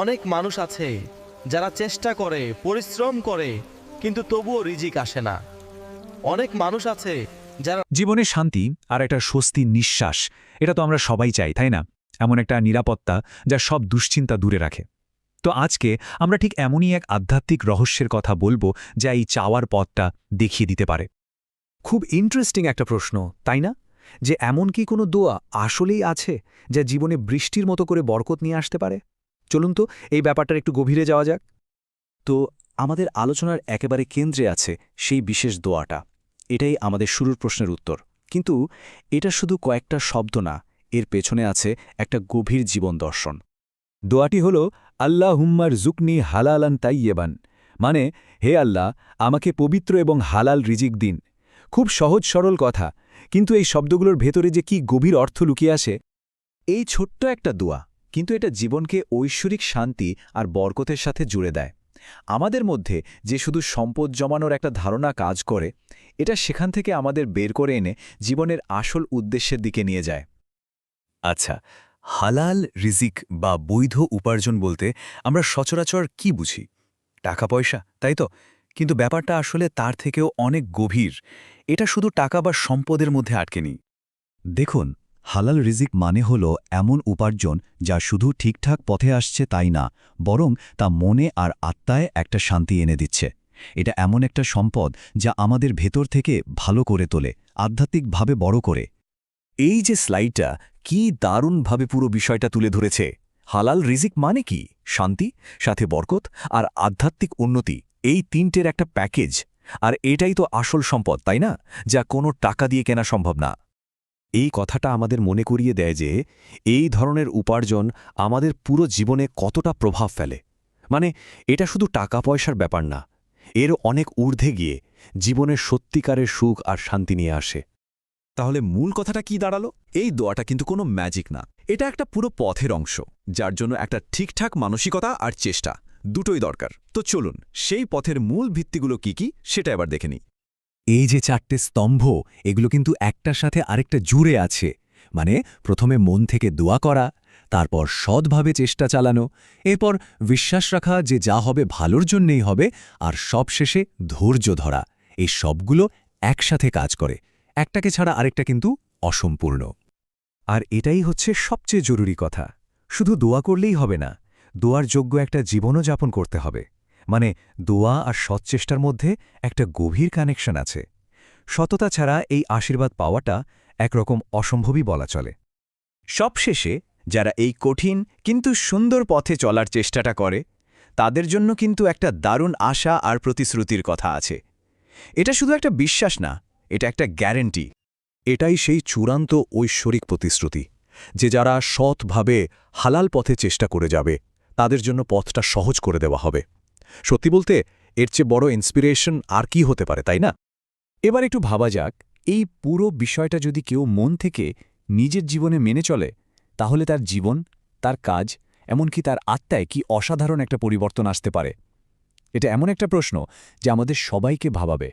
অনেক মানুষ আছে যারা চেষ্টা করে, পরিশ্রম করে, কিন্তু তবুও রিজিক আসে না। অনেক মানুষ আছে যারা জীবনে শান্তি আর একটা স্বস্তির নিঃশ্বাস, এটা তো আমরা সবাই চাই, তাই না? এমন একটা নিরাপত্তা যা সব দুশ্চিন্তা দূরে রাখে। তো আজকে আমরা ঠিক এমনই এক আধ্যাত্মিক রহস্যের কথা বলব যা এই চাওয়ার পথটা দেখিয়ে দিতে পারে। খুব ইন্টারেস্টিং একটা প্রশ্ন, তাই না? যে এমন কি কোনো দোয়া আসলেই আছে যা জীবনে বৃষ্টির মতো করে বরকত নিয়ে আসতে পারে? চলুন তো, এই ব্যাপারটার একটু গভীরে যাওয়া যাক। তো, আমাদের আলোচনার একেবারে কেন্দ্রে আছে সেই বিশেষ দোয়াটা। এটাই আমাদের শুরুর প্রশ্নের উত্তর। কিন্তু এটা শুধু কয়েকটা শব্দ না, এর পেছনে আছে একটা গভীর জীবন দর্শন। দোয়াটি হল আল্লাহ হুম্মার জুকনি হালালান তাইয়েবান মানে হে আল্লাহ, আমাকে পবিত্র এবং হালাল রিজিক দিন। খুব সহজ সরল কথা, কিন্তু এই শব্দগুলোর ভেতরে যে কি গভীর অর্থ লুকিয়ে আসে, এই ছোট্ট একটা দোয়া। কিন্তু এটা জীবনকে ঐশ্বরিক শান্তি আর বরকতের সাথে জুড়ে দেয়। আমাদের মধ্যে যে শুধু সম্পদ জমানোর একটা ধারণা কাজ করে, এটা সেখান থেকে আমাদের বের করে এনে জীবনের আসল উদ্দেশ্যের দিকে নিয়ে যায়। আচ্ছা হালাল রিজিক বা বৈধ উপার্জন বলতে আমরা সচরাচর কি বুঝি? টাকা পয়সা, তাই তো? কিন্তু ব্যাপারটা আসলে তার থেকেও অনেক গভীর। এটা শুধু টাকা বা সম্পদের মধ্যে আটকে নেই। দেখুন হালাল রিজিক মানে হল এমন উপার্জন যা শুধু ঠিকঠাক পথে আসছে তাই না, বরং তা মনে আর আত্মায় একটা শান্তি এনে দিচ্ছে। এটা এমন একটা সম্পদ যা আমাদের ভেতর থেকে ভালো করে তোলে, আধ্যাত্মিকভাবে বড় করে। এই যে স্লাইডটা, কি দারুণভাবে পুরো বিষয়টা তুলে ধরেছে। হালাল রিজিক মানে কি? শান্তি, সাথে বরকত আর আধ্যাত্মিক উন্নতি, এই তিনটের একটা প্যাকেজ। আর এটাই তো আসল সম্পদ, তাই না? যা কোনো টাকা দিয়ে কেনা সম্ভব না। এই কথাটা আমাদের মনে করিয়ে দেয় যে, এই ধরনের উপার্জন আমাদের পুরো জীবনে কতটা প্রভাব ফেলে। মানে এটা শুধু টাকা পয়সার ব্যাপার না, এর অনেক ঊর্ধ্বে গিয়ে জীবনের সত্যিকারের সুখ আর শান্তি নিয়ে আসে। তাহলে মূল কথাটা কি দাঁড়াল? এই দোয়াটা কিন্তু কোনো ম্যাজিক না। এটা একটা পুরো পথের অংশ, যার জন্য একটা ঠিকঠাক মানসিকতা আর চেষ্টা, দুটোই দরকার। তো চলুন, সেই পথের মূল ভিত্তিগুলো কি কি, সেটা এবার দেখে নিই। এই যে চারটে স্তম্ভ, এগুলো কিন্তু একটার সাথে আরেকটা জুড়ে আছে। মানে প্রথমে মন থেকে দোয়া করা, তারপর সৎভাবে চেষ্টা চালানো, এরপর বিশ্বাস রাখা যে যা হবে ভালোর জন্যেই হবে, আর সবশেষে ধৈর্য ধরা। এই সবগুলো একসাথে কাজ করে। একটাকে ছাড়া আরেকটা কিন্তু অসম্পূর্ণ। আর এটাই হচ্ছে সবচেয়ে জরুরি কথা। শুধু দোয়া করলেই হবে না, দোয়ার যোগ্য একটা জীবনও যাপন করতে হবে। মানে দোয়া আর সৎচেষ্টার মধ্যে একটা গভীর কানেকশন আছে। সততা ছাড়া এই আশীর্বাদ পাওয়াটা একরকম অসম্ভবই বলা চলে। সবশেষে, যারা এই কঠিন কিন্তু সুন্দর পথে চলার চেষ্টাটা করে, তাদের জন্য কিন্তু একটা দারুণ আশা আর প্রতিশ্রুতির কথা আছে। এটা শুধু একটা বিশ্বাস না, এটা একটা গ্যারেন্টি এটাই সেই চূড়ান্ত ঐশ্বরিক প্রতিশ্রুতি, যে যারা সৎভাবে হালাল পথে চেষ্টা করে যাবে, তাদের জন্য পথটা সহজ করে দেওয়া হবে। সত্যি বলতে, এর চেয়ে বড় ইন্সপিরেশন আর কি হতে পারে, তাই না? এবার একটু ভাবা যাক, এই পুরো বিষয়টা যদি কেউ মন থেকে নিজের জীবনে মেনে চলে, তাহলে তার জীবন, তার কাজ, এমনকি তার আত্মায় কি অসাধারণ একটা পরিবর্তন আসতে পারে? এটা এমন একটা প্রশ্ন, যা আমাদের সবাইকে ভাবাবে।